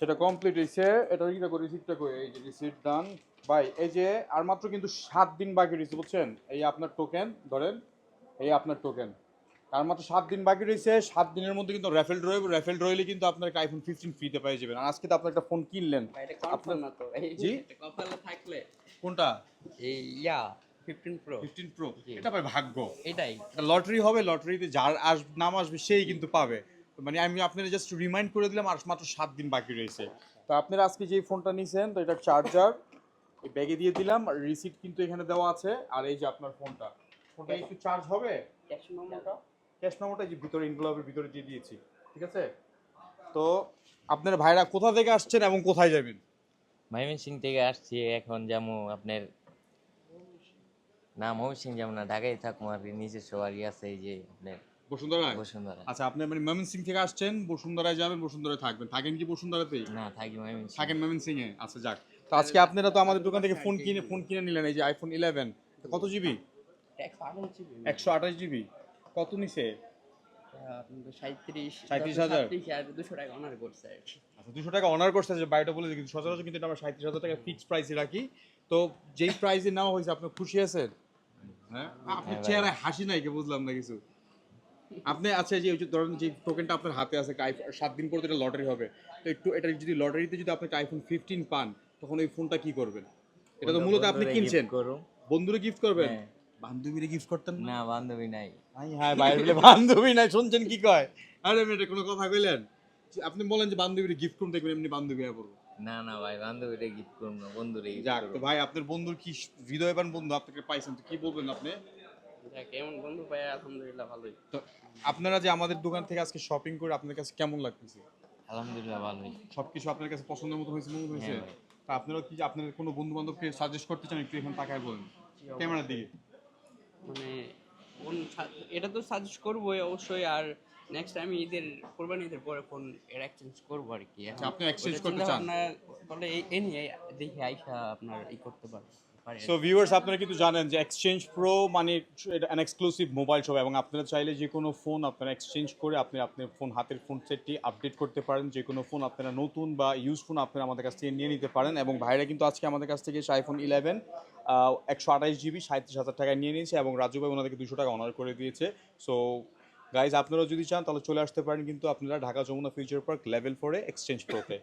সেটা কমপ্লিট হয়েছে এটা কি করে রিসিপ্টটা করে এই যে রিসিপ্ট ডান ভাই এই যে আর মাত্র কিন্তু সাত দিন বাকি রয়েছে বুঝছেন? এই আপনার টোকেন ধরেন এই আপনার টোকেন আর মাত্র সাত দিন বাকি রয়েছে সাত দিনের মধ্যে কিন্তু রেফেল রয়েবে রেফেল রইলে কিন্তু আপনার আইফোন ফিফটিন ফ্রিতে পেয়ে যাবেন। আর আজকে তো আপনি একটা ফোন কিনলেন। এটা জি? এটা থাকলে। কোনটা? এই yeah fifteen pro fifteen pro এটা ভাই ভাগ্য। এটাই। একটা লটারি হবে লটারিতে যার নাম আসবে সেই কিন্তু পাবে। মানে আমি আপনারা জাস্ট রিমাইন্ড করে দিলাম আর মাত্র সাত দিন বাকি রয়েছে। তো আপনারা আজকে যে ফোনটা নিয়েছেন তো এটা চার্জার এই ব্যাগে দিয়ে দিলাম রিসিপ্ট কিন্তু এখানে দেওয়া আছে আর এই যে আপনার ফোনটা। ফোনটা একটু চার্জ হবে? ক্যাশ মেমোটা ক্যাশ মেমোটা যে ভিতরে ইনভলভের ভিতরে দিয়ে দিয়েছি ঠিক আছে? তো আপনার ভাইরা কোথা থেকে আসছেন এবং কোথায় যাবেন? ময়মনসিং থেকে আসছি এখন যেমন আপনার না ময়মনসিং যেমন না ঢাকায় থাকুন আর নিজস্ব বাড়ি আছে এই যে আপনার বসুন্ধরা বসুন্ধরা আচ্ছা আপনি মানে ময়মনসিং থেকে আসছেন বসুন্ধরায় যাবেন বসুন্ধরায় থাকবেন। থাকেন কি বসুন্ধরাতেই? না থাকি ময়মনসিং থাকেন ময়মনসিং এ আচ্ছা যাক। তো আজকে আপনারা তো আমাদের দোকান থেকে ফোন কিনে ফোন কিনে নিলেন এই যে আইফোন ইলেভেন কত জিবি একশো আঠাশ জিবি কত নিছে? আপনার সাঁত্রিশ 37,000 আর দুশো টাকা অনার করছে আচ্ছা দুশো টাকা অনার করছে যে বাড়িটা বলে কিন্তু সচরাচর কিন্তু আমরা সাঁত্রিশ হাজার টাকা ফিক্সড প্রাইসে রাখি। তো যেই প্রাইসে নেওয়া হয়েছে আপনি খুশি আছেন? হ্যাঁ আপনার ভাই। চেহারায় হাসি নাই কে বুঝলাম না কিছু? আপনি আচ্ছা যে ধরেন যে টোকেনটা আপনার হাতে আছে সাত দিন পরে তো এটা লটারি হবে। তো একটু এটা যদি লটারিতে যদি আপনাকে আইফোন ফিফটিন পান তখন ওই ফোনটা কি করবেন? এটা তো মূলত আপনি কিনছেন। বন্ধুরে গিফট করবেন? হ্যাঁ। বান্ধবীরে গিফট করতেন না? বান্ধবী নাই। হ্যাঁ বাইরে বলে বান্ধবী নাই শুনছেন কি কয়? আরে মেয়েটা কোনো কথা কইলেন? আপনি বলেন যে বান্ধবীরে গিফট করুন দেখবেন এমনি বান্ধবী হয়ে পড়ব না না ভাই বান্ধবীরে গিফট করব না বন্ধুরে যাক তো ভাই আপনার বন্ধুর কি হৃদয়বান বন্ধু আপনাকে পাইছেন তো কি বলবেন আপনি? যাক, বন্ধু পাই আলহামদুলিল্লাহ ভালোই। তো আপনারা যে আমাদের দোকান থেকে আজকে শপিং করে আপনার কাছে কেমন লাগতেছে? আলহামদুলিল্লাহ ভালোই। সবকিছু আপনার কাছে পছন্দের মতো হয়েছে মনে হয়েছে? হ্যাঁ তা আপনারা কি আপনার কোনো বন্ধু বান্ধবকে সাজেস্ট করতে চান একটু এখানে তাকায় বলেন? ক্যামেরার দিকে। মানে সা- এটা তো সাজেস্ট করবোই অবশ্যই আর নেক্সট আমি ঈদের কোরবানি ঈদের পরে ফোন এর এক্সচেঞ্জ করব আর কি। আচ্ছা, আপনি ওটা করতে চান? ভাবনা করলে এই এ নিয়ে দেখি আইসা আপনার ই করতে পারে পারে সো ভিউয়ার্স আপনারা কিন্তু জানেন যে এক্সচেঞ্জ প্রো মানে এটা অ্যান এক্সক্লুসিভ মোবাইল শপ এবং আপনারা চাইলে যে কোনো ফোন আপনারা এক্সচেঞ্জ করে আপনি আপনার ফোন হাতের ফোন সেটটি আপডেট করতে পারেন। যে কোনো ফোন আপনারা নতুন বা ইউজ ফোন আপনারা আমাদের কাছ থেকে নিয়ে নিতে পারেন এবং ভাইরা কিন্তু আজকে আমাদের কাছ থেকে আইফোন ইলেভেন একশো আঠাশ জিবি সাঁত্রিশ হাজার টাকায় নিয়ে নিয়েছে এবং রাজু ভাই ওনাদেরকে দুশো টাকা অনার করে দিয়েছে। সো গাইজ আপনারা যদি চান তাহলে চলে আসতে পারেন কিন্তু আপনারা Dhaka Jamuna future park level ফোরে এক্সচেঞ্জ প্রোতে